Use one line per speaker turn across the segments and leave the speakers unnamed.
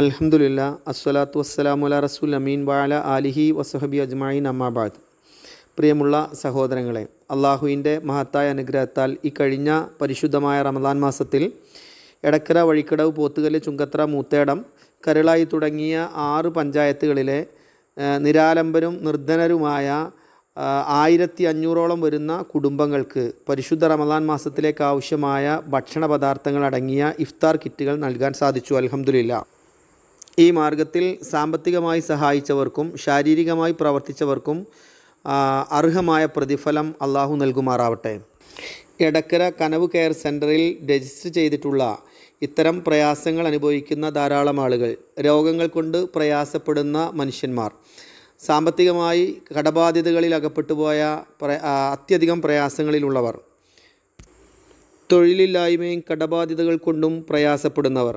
അൽഹംദുലില്ല അസ്വലാത്തു വസ്സലാമു അല റസൂൽ അമീൻ വാല അലിഹി വസഹബി അജ്മായിൻ അമ്മാബാദ് പ്രിയമുള്ള സഹോദരങ്ങളെ അള്ളാഹുവിന്റെ മഹത്തായ അനുഗ്രഹത്താൽ ഈ കഴിഞ്ഞ പരിശുദ്ധമായ റമദാൻ മാസത്തിൽ എടക്കര വഴിക്കടവ് പോത്തുകല്ല് ചുങ്കത്ര മൂത്തേടം കരളായി തുടങ്ങിയ ആറ് പഞ്ചായത്തുകളിലെ നിരാലംബരും നിർധനരുമായ ആയിരത്തി അഞ്ഞൂറോളം വരുന്ന കുടുംബങ്ങൾക്ക് പരിശുദ്ധ റമദാൻ മാസത്തിലേക്ക് ആവശ്യമായ ഭക്ഷണ പദാർത്ഥങ്ങൾ അടങ്ങിയ ഇഫ്താർ കിറ്റുകൾ നൽകാൻ സാധിച്ചു. അൽഹംദുലില്ല. ഈ മാർഗത്തിൽ സാമ്പത്തികമായി സഹായിച്ചവർക്കും ശാരീരികമായി പ്രവർത്തിച്ചവർക്കും അർഹമായ പ്രതിഫലം അള്ളാഹു നൽകുമാറാവട്ടെ. എടക്കര കനവ് കെയർ സെന്ററിൽ രജിസ്റ്റർ ചെയ്തിട്ടുള്ള ഇത്തരം പ്രയാസങ്ങൾ അനുഭവിക്കുന്ന ധാരാളം ആളുകൾ രോഗങ്ങൾ കൊണ്ട് പ്രയാസപ്പെടുന്ന മനുഷ്യന്മാർ. സാമ്പത്തികമായി കടബാധ്യതകളിൽ അകപ്പെട്ടുപോയ അത്യധികം പ്രയാസങ്ങളിലുള്ളവർ. തൊഴിലില്ലായ്മയും കടബാധ്യതകൾ കൊണ്ടും പ്രയാസപ്പെടുന്നവർ.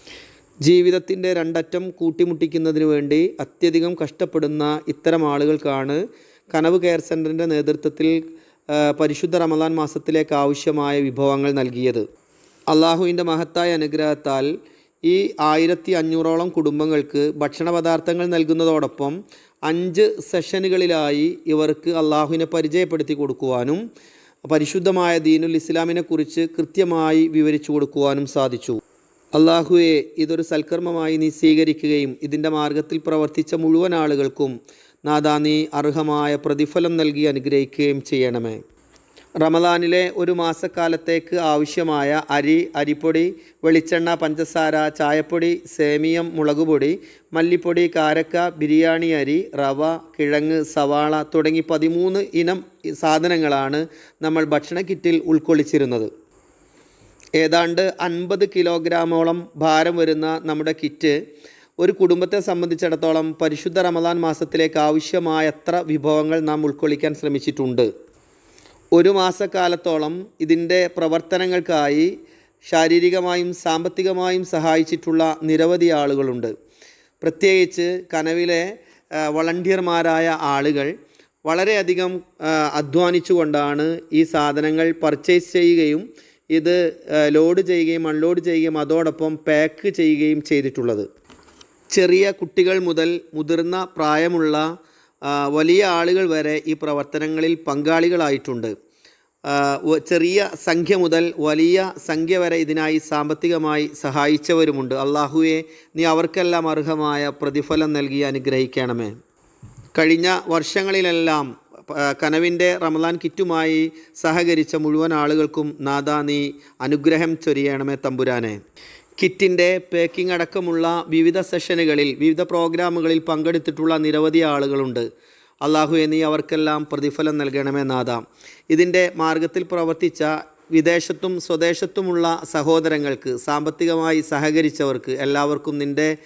ജീവിതത്തിന്റെ രണ്ടറ്റം കൂട്ടിമുട്ടിക്കുന്നതിന് വേണ്ടി അത്യധികം കഷ്ടപ്പെടുന്ന ഇത്തരം ആളുകൾക്കാണ് കനവ് കെയർ സെന്ററിന്റെ നേതൃത്വത്തിൽ പരിശുദ്ധ റമദാൻ മാസത്തിലേക്ക് ആവശ്യമായ വിഭവങ്ങൾ നൽകിയത്. അള്ളാഹുവിന്റെ മഹത്തായ അനുഗ്രഹത്താൽ ഈ ആയിരത്തി അഞ്ഞൂറോളം കുടുംബങ്ങൾക്ക് ഭക്ഷണ പദാർത്ഥങ്ങൾ നൽകുന്നതോടൊപ്പം അഞ്ച് സെഷനുകളിലായി ഇവർക്ക് അള്ളാഹുവിനെ പരിചയപ്പെടുത്തി കൊടുക്കുവാനും പരിശുദ്ധമായ ദീനുൽ ഇസ്ലാമിനെക്കുറിച്ച് കൃത്യമായി വിവരിച്ചു കൊടുക്കുവാനും സാധിച്ചു. അള്ളാഹുവെ ഇതൊരു സൽക്കർമ്മമായി നീ സ്വീകരിക്കുകയും ഇതിന്റെ മാർഗത്തിൽ പ്രവർത്തിച്ച മുഴുവൻ ആളുകൾക്കും നാദാ നീ അർഹമായ പ്രതിഫലം നൽകി അനുഗ്രഹിക്കുകയും ചെയ്യണമേ. റമദാനിലെ ഒരു മാസക്കാലത്തേക്ക് ആവശ്യമായ അരി അരിപ്പൊടി വെളിച്ചെണ്ണ പഞ്ചസാര ചായപ്പൊടി സേമിയം മുളകുപൊടി മല്ലിപ്പൊടി കാരക്ക ബിരിയാണി അരി റവ കിഴങ്ങ് സവാള തുടങ്ങി പതിമൂന്ന് ഇനം സാധനങ്ങളാണ് നമ്മൾ ഭക്ഷണ കിറ്റിൽ ഉൾക്കൊള്ളിച്ചിരുന്നത്. ഏതാണ്ട് അൻപത് കിലോഗ്രാമോളം ഭാരം വരുന്ന നമ്മുടെ കിറ്റ് ഒരു കുടുംബത്തെ സംബന്ധിച്ചിടത്തോളം പരിശുദ്ധ റമദാൻ മാസത്തിലേക്ക് ആവശ്യമായ എത്ര വിഭവങ്ങൾ നാം ഉൾക്കൊള്ളിക്കാൻ ശ്രമിച്ചിട്ടുണ്ട്. ഒരു മാസക്കാലത്തോളം ഇതിന്റെ പ്രവർത്തനങ്ങൾക്കായി ശാരീരികമായും സാമ്പത്തികമായും സഹായിച്ചിട്ടുള്ള നിരവധി ആളുകളുണ്ട്. പ്രത്യേകിച്ച് കനവിലെ വളണ്ടിയർമാരായ ആളുകൾ വളരെയധികം അധ്വാനിച്ചുകൊണ്ടാണ് ഈ സാധനങ്ങൾ പർച്ചേസ് ചെയ്യുകയും ഇത് ലോഡ് ചെയ്യുകയും അൺലോഡ് ചെയ്യുകയും അതോടൊപ്പം പാക്ക് ചെയ്യുകയും ചെയ്തിട്ടുള്ളത്. ചെറിയ കുട്ടികൾ മുതൽ മുതിർന്ന പ്രായമുള്ള വലിയ ആളുകൾ വരെ ഈ പ്രവർത്തനങ്ങളിൽ പങ്കാളികളായിട്ടുണ്ട്. ചെറിയ സംഖ്യ മുതൽ വലിയ സംഖ്യ വരെ ഇതിനായി സാമ്പത്തികമായി സഹായിച്ചവരുമുണ്ട്. അള്ളാഹുവെ നീ അവർക്കെല്ലാം അർഹമായ പ്രതിഫലം നൽകി അനുഗ്രഹിക്കണമേ. കഴിഞ്ഞ വർഷങ്ങളിലെല്ലാം കനവിന്റെ റമദാൻ കിറ്റുമായി സഹകരിച്ച മുഴുവൻ ആളുകൾക്കും നാദാ നീ അനുഗ്രഹം ചൊരിയണമേ തമ്പുരാനെ. കിറ്റിന്റെ പാക്കിംഗ് അടക്കമുള്ള വിവിധ സെഷനുകളിൽ വിവിധ പ്രോഗ്രാമുകളിൽ പങ്കെടുത്തിട്ടുള്ള നിരവധി ആളുകളുണ്ട്. അള്ളാഹു എന്നീ അവർക്കെല്ലാം പ്രതിഫലം നൽകണമേ നാദ. ഇതിന്റെ മാർഗത്തിൽ പ്രവർത്തിച്ച വിദേശത്തും സ്വദേശത്തുമുള്ള സഹോദരങ്ങൾക്ക് സാമ്പത്തികമായി സഹകരിച്ചവർക്ക് എല്ലാവർക്കും നിന്റെ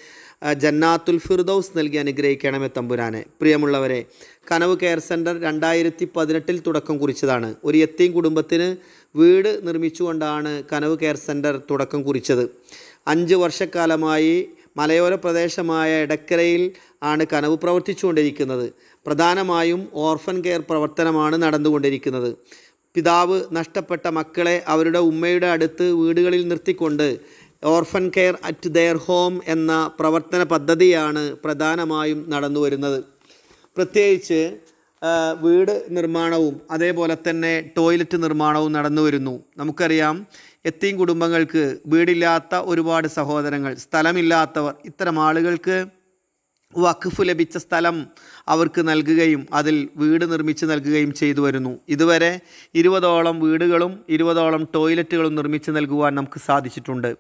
ജന്നാത്തുൽ ഫിർദൌസ് നൽകി അനുഗ്രഹിക്കണമേ തമ്പുരാനെ. പ്രിയമുള്ളവരെ കനവ് കെയർ സെന്റർ രണ്ടായിരത്തി പതിനെട്ടിൽ തുടക്കം കുറിച്ചതാണ്. ഒരു എത്തീം കുടുംബത്തിന് വീട് നിർമ്മിച്ചുകൊണ്ടാണ് കനവ് കെയർ സെന്റർ തുടക്കം കുറിച്ചത്. അഞ്ച് വർഷക്കാലമായി മലയോര പ്രദേശമായ എടക്കരയിൽ ആണ് കനവ് പ്രവർത്തിച്ചുകൊണ്ടിരിക്കുന്നത്. പ്രധാനമായും ഓർഫൻ കെയർ പ്രവർത്തനമാണ് നടന്നുകൊണ്ടിരിക്കുന്നത്. പിതാവ് നഷ്ടപ്പെട്ട മക്കളെ അവരുടെ ഉമ്മയുടെ അടുത്ത് വീടുകളിൽ നിർത്തിക്കൊണ്ട് orphan care at their home എന്ന പ്രവർത്തന പദ്ധതിയാണ് പ്രധാനമായും നടന്നു വരുന്നത്. പ്രത്യേകിച്ച് വീട് നിർമ്മാണവും അതേപോലെ തന്നെ ടോയ്ലറ്റ് നിർമ്മാണവും നടന്നു വരുന്നു. നമുക്കറിയാം എത്തീം കുടുംബങ്ങൾക്ക് വീടില്ലാത്ത ഒരുപാട് സഹോദരങ്ങൾ സ്ഥലമില്ലാത്തവർ ഇത്തരം ആളുകൾക്ക് വഖഫ് ലഭിച്ച സ്ഥലം അവർക്ക് നൽകുകയും അതിൽ വീട് നിർമ്മിച്ച് നൽകുകയും ചെയ്തു വരുന്നു. ഇതുവരെ ഇരുപതോളം വീടുകളും ഇരുപതോളം ടോയ്ലറ്റുകളും നിർമ്മിച്ച് നൽകുവാൻ നമുക്ക് സാധിച്ചിട്ടുണ്ട്.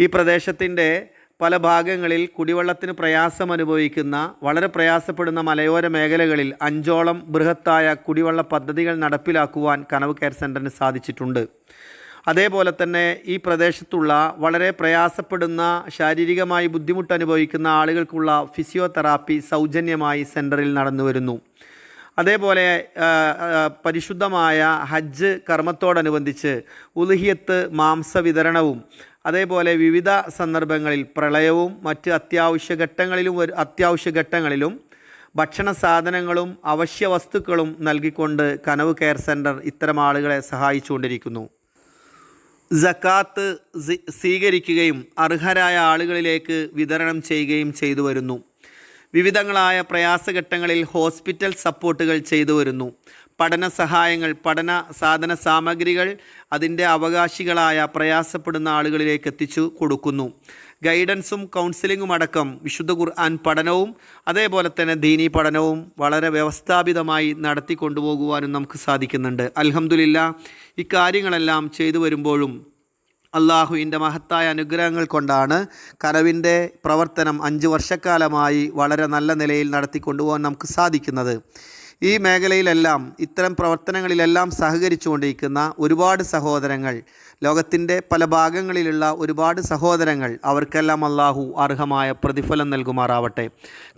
ഈ പ്രദേശത്തിന്റെ പല ഭാഗങ്ങളിൽ കുടിവെള്ളത്തിന് പ്രയാസം അനുഭവിക്കുന്ന വളരെ പ്രയാസപ്പെടുന്ന മലയോര മേഖലകളിൽ അഞ്ചോളം ബൃഹത്തായ കുടിവെള്ള പദ്ധതികൾ നടപ്പിലാക്കുവാൻ കനവ് കെയർ സെന്ററിന് സാധിച്ചിട്ടുണ്ട്. അതേപോലെ തന്നെ ഈ പ്രദേശത്തുള്ള വളരെ പ്രയാസപ്പെടുന്ന ശാരീരികമായി ബുദ്ധിമുട്ട് അനുഭവിക്കുന്ന ആളുകൾക്കുള്ള ഫിസിയോതെറാപ്പി സൗജന്യമായി സെന്ററിൽ നടന്നു വരുന്നു. അതേപോലെ പരിശുദ്ധമായ ഹജ്ജ് കർമ്മത്തോടനുബന്ധിച്ച് ഉലുഹിയത്ത് മാംസ വിതരണവും അതേപോലെ വിവിധ സന്ദർഭങ്ങളിൽ പ്രളയവും മറ്റ് അത്യാവശ്യ ഘട്ടങ്ങളിലും അത്യാവശ്യ ഘട്ടങ്ങളിലും ഭക്ഷണ സാധനങ്ങളും അവശ്യ വസ്തുക്കളും നൽകിക്കൊണ്ട് കനവ് കെയർ സെന്റർ ഇത്തരം ആളുകളെ സഹായിച്ചുകൊണ്ടിരിക്കുന്നു. ജക്കാത്ത് സ്വീകരിക്കുകയും അർഹരായ ആളുകളിലേക്ക് വിതരണം ചെയ്യുകയും ചെയ്തു വരുന്നു. വിവിധങ്ങളായ പ്രയാസഘട്ടങ്ങളിൽ ഹോസ്പിറ്റൽ സപ്പോർട്ടുകൾ ചെയ്തു വരുന്നു. പഠന സഹായങ്ങൾ പഠന സാധന സാമഗ്രികൾ അതിന്റെ അവകാശികളായ പ്രയാസപ്പെടുന്ന ആളുകളിലേക്ക് എത്തിച്ചു കൊടുക്കുന്നു. ഗൈഡൻസും കൗൺസിലിങ്ങും അടക്കം വിശുദ്ധ ഖുർആൻ പഠനവും അതേപോലെ തന്നെ ദീനി പഠനവും വളരെ വ്യവസ്ഥാപിതമായി നടത്തി കൊണ്ടുപോകുവാനും നമുക്ക് സാധിക്കുന്നുണ്ട്. അലഹമുല്ല ഇക്കാര്യങ്ങളെല്ലാം ചെയ്തു വരുമ്പോഴും അള്ളാഹുവിന്റെ മഹത്തായ അനുഗ്രഹങ്ങൾ കൊണ്ടാണ് കനവിന്റെ പ്രവർത്തനം അഞ്ച് വർഷക്കാലമായി വളരെ നല്ല നിലയിൽ നടത്തിക്കൊണ്ടുപോകാൻ നമുക്ക് സാധിക്കുന്നത്. ഈ മേഖലയിലെല്ലാം ഇത്തരം പ്രവർത്തനങ്ങളിലെല്ലാം സഹകരിച്ചുകൊണ്ടിരിക്കുന്ന ഒരുപാട് സഹോദരങ്ങൾ ലോകത്തിന്റെ പല ഭാഗങ്ങളിലുള്ള ഒരുപാട് സഹോദരങ്ങൾ അവർക്കെല്ലാം അള്ളാഹു അർഹമായ പ്രതിഫലം നൽകുമാറാവട്ടെ.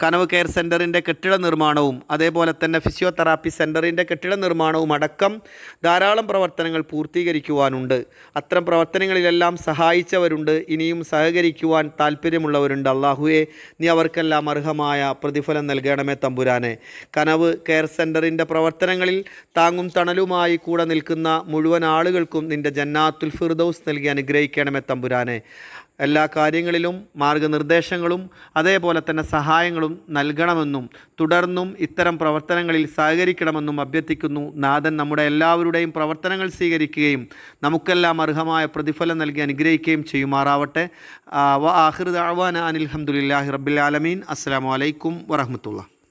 കനവ് കെയർ സെന്ററിന്റെ കെട്ടിട നിർമ്മാണവും അതേപോലെ തന്നെ ഫിസിയോതെറാപ്പി സെന്ററിന്റെ കെട്ടിട നിർമ്മാണവും അടക്കം ധാരാളം പ്രവർത്തനങ്ങൾ പൂർത്തീകരിക്കുവാനുണ്ട്. അത്തരം പ്രവർത്തനങ്ങളിലെല്ലാം സഹായിച്ചവരുണ്ട്. ഇനിയും സഹകരിക്കുവാൻ താല്പര്യമുള്ളവരുണ്ട്. അള്ളാഹുവെ നീ അവർക്കെല്ലാം അർഹമായ പ്രതിഫലം നൽകണമേ തമ്പുരാനെ. കനവ് കെയർ സെന്ററിന്റെ പ്രവർത്തനങ്ങളിൽ താങ്ങും തണലുമായി കൂടെ നിൽക്കുന്ന മുഴുവൻ ആളുകൾക്കും നിന്റെ ജന്നാത്തുൽ ഫിർദൌസ് നൽകി അനുഗ്രഹിക്കണമേ തമ്പുരാനെ. എല്ലാ കാര്യങ്ങളിലും മാർഗനിർദ്ദേശങ്ങളും അതേപോലെ തന്നെ സഹായങ്ങളും നൽകണമെന്നും തുടർന്നും ഇത്തരം പ്രവർത്തനങ്ങളിൽ സഹകരിക്കണമെന്നും അഭ്യർത്ഥിക്കുന്നു. നാഥൻ നമ്മുടെ എല്ലാവരുടെയും പ്രവർത്തനങ്ങൾ സ്വീകരിക്കുകയും നമുക്കെല്ലാം അർഹമായ പ്രതിഫലം നൽകി അനുഗ്രഹിക്കുകയും ചെയ്യുമാറാവട്ടെ. ആഹിർ ദഅവാന അനിൽ ഹംദുലില്ലാഹി റബ്ബിൽ ആലമീൻ. അസ്സാം വലൈക്കും വറഹ്മത്തുള്ളാഹി.